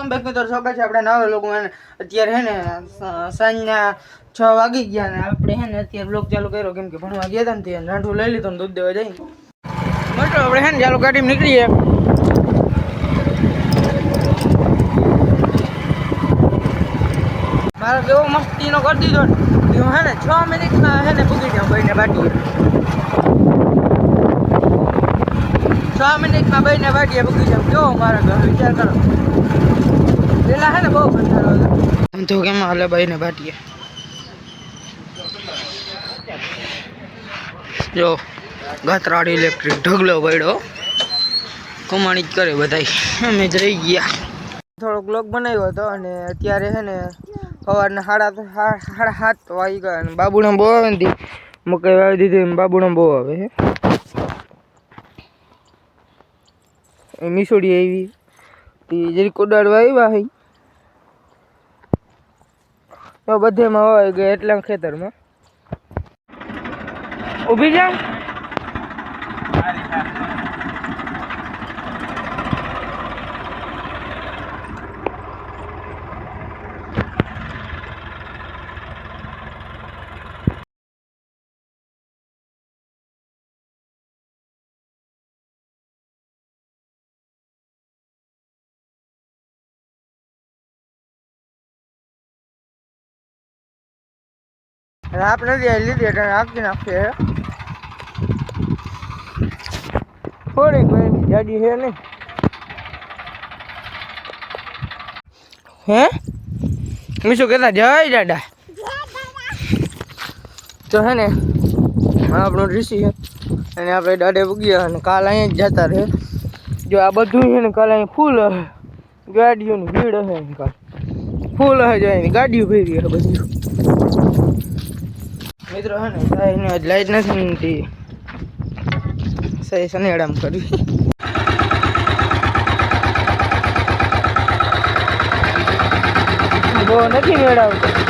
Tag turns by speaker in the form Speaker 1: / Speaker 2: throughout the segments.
Speaker 1: Comeback મિત્રો સ્વાગત છે. આપણે નવા લોકો અત્યારે હે ને સાંજના છ વાગી ગયા ને આપણે હે ને અત્યારે બ્લોગ ચાલુ કર્યો. કેમ કે ભણવા ગયા હતા ને ત્યાં. રાંઠું લઈ લીધું ને દૂધ દેવા જઈ. મોટો આપણે હે ને ચાલુ ગાડી નીકળીએ. મારો કેવો મસ્તીનો કરી દીધો ને. હું ને છ મિનિટમાં હે ને પૂગી જાઉં ભાઈને બાટીએ છ મિનિટમાં બહીને બાટીએ બગીચા કેવો મારો ઘર વિચાર કરો. પેલા હે ને બહુ કંટાળો હતો. તો કેમ હાલે ભાઈને બાટીએ જો ગાત્રાડી ઇલેક્ટ્રિક ઢગલો પડ્યો. કમાણી જ કરે બધાય. અમે જ રહી ગયા. થોડોક બ્લોગ બનાવ્યો હતો અને અત્યારે છે ને સવારના સાડા સાડા સાત વાગી ગયા અને બાબુને બહુ આવે ને મકાઈ વાવી દીધી ને બહુ આવે હે. મીસોડી આવી. તી જરી કોડાડવા આવ્યા હઈ. તો બધેમાં હોય ગયા એટલા ખેતરમાં. ઊભી જા. રાપ નથી લીધી એટલે નાખી નાખીએ થોડીક ઘણી જાડી છે નહીં. હે? મેં શું કહેતા? જય દાદા. તો હે ને આપણો ઋષિ છે અને આપણે દાડે પૂગ્યા અને કાલ અહીંયા જ જતા રહે. જો આ બધું છે ને કાલ અહીં ફૂલ હશે ગાડીઓની ભીડ હશે કાલ. ફૂલ હશે જો અહીં ગાડીઓ ભરી હશે બધી. મિત્રો હે ને સાહેબ આજ લાઈટ નથી ને સાહેબ સહી શનિયાળામ કરવી. નથી મેળવતો.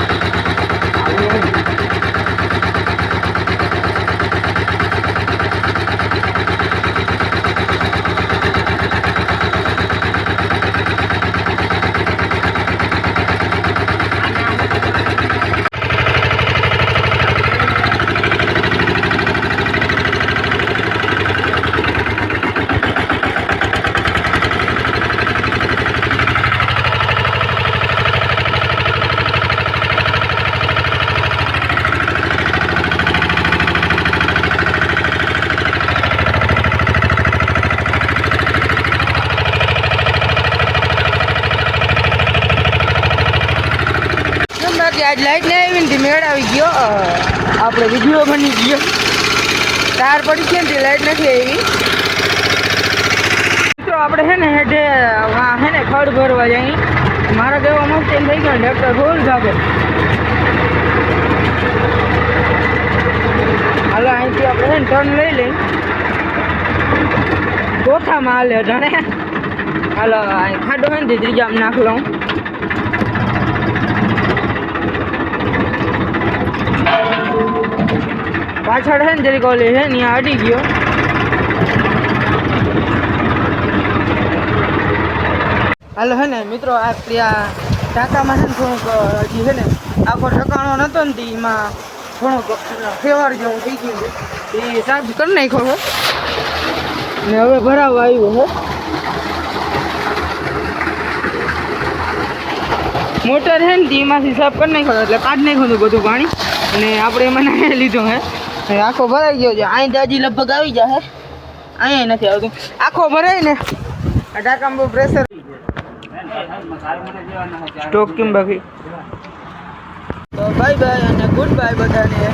Speaker 1: કેમ આજ લાઈટ નહીં આવી ને તે મેળ આવી ગયો આપણે વીડિયો બની ગયો. તાર પડી છે ને લાઈટ નથી આવી. મિત્રો આપણે છે ને હેઠે હે ને ખડ ભરવા જઈ મારા દેવા મસ્ત એમ થઈ ગયો ને ટ્રેક્ટર જાગે હાલો, અહીંથી આપણે છે ને ટર્ન લઈ લઈ. ગોથામાં હાલે જાણે હાલો અહીં ખાડો હોય ને ત્રીજા નાખ લઉં. પાછળ છે ને જરીક ઓલી છે ત્યાં અડી ગયો. હાલો હે ને મિત્રો, આ ત્યાં ટાંકામાં છે ને થોડુંક હજી છે ને આખો ઠકાણો નહોતો ને એમાં થોડોક ફેવાર જેવું થઈ ગયું છે. એ સાફ કરી નાખ્યો છે. ને હવે ભરાવવા આવ્યો છે. મોટર છે ને એમાંથી સાફ કરી નાખ્યો એટલે કાઢી નાખ્યું હતું બધું પાણી. અને આપણે એમાં નાહી લીધો હે. આખો ભરાઈ ગયો છે. અહીં દાજી લગભગ આવી જાય અહીંયા નથી આવતું. આખો ભરાય ને. બહુ પ્રેશર સ્ટોક કેમ બાકી? તો બાય બાય અને ગુડ બાય બધાને.